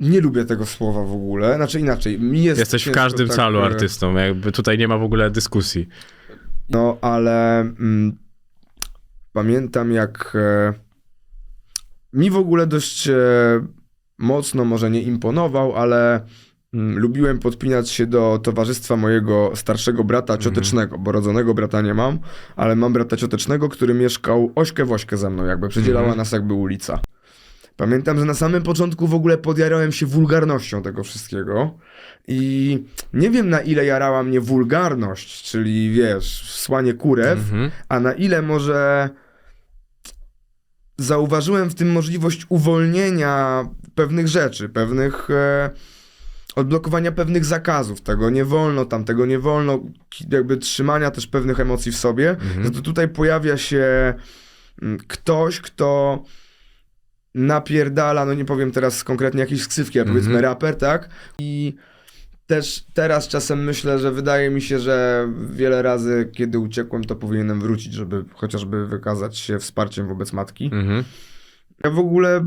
nie lubię tego słowa w ogóle. Znaczy inaczej, mi jest Jesteś w każdym tak, calu e, artystą, jakby tutaj nie ma w ogóle dyskusji. No, ale mm, pamiętam jak e, mi w ogóle dość e, mocno, może nie imponował, ale mm, lubiłem podpinać się do towarzystwa mojego starszego brata ciotecznego, bo rodzonego brata nie mam, ale mam brata ciotecznego, który mieszkał ośkę w ośkę ze mną, jakby przedzielała Mhm. nas jakby ulica. Pamiętam, że na samym początku w ogóle podjarałem się wulgarnością tego wszystkiego i nie wiem na ile jarała mnie wulgarność, czyli wiesz, słanie kurew, Mhm. a na ile może zauważyłem w tym możliwość uwolnienia pewnych rzeczy, pewnych e, odblokowania pewnych zakazów, tego nie wolno, tamtego nie wolno, jakby trzymania też pewnych emocji w sobie, Mhm. to tutaj pojawia się mm, ktoś, kto napierdala, no nie powiem teraz konkretnie jakiejś ksywki, Mhm. powiedzmy raper, tak? I też teraz czasem myślę, że wydaje mi się, że wiele razy, kiedy uciekłem, to powinienem wrócić, żeby chociażby wykazać się wsparciem wobec matki. Mhm. Ja w ogóle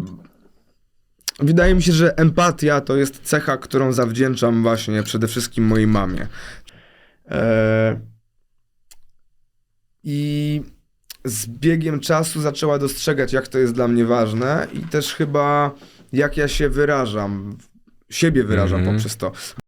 wydaje mi się, że empatia to jest cecha, którą zawdzięczam właśnie przede wszystkim mojej mamie. E... I z biegiem czasu zaczęła dostrzegać, jak to jest dla mnie ważne i też chyba jak ja się wyrażam, siebie wyrażam Mhm. poprzez to.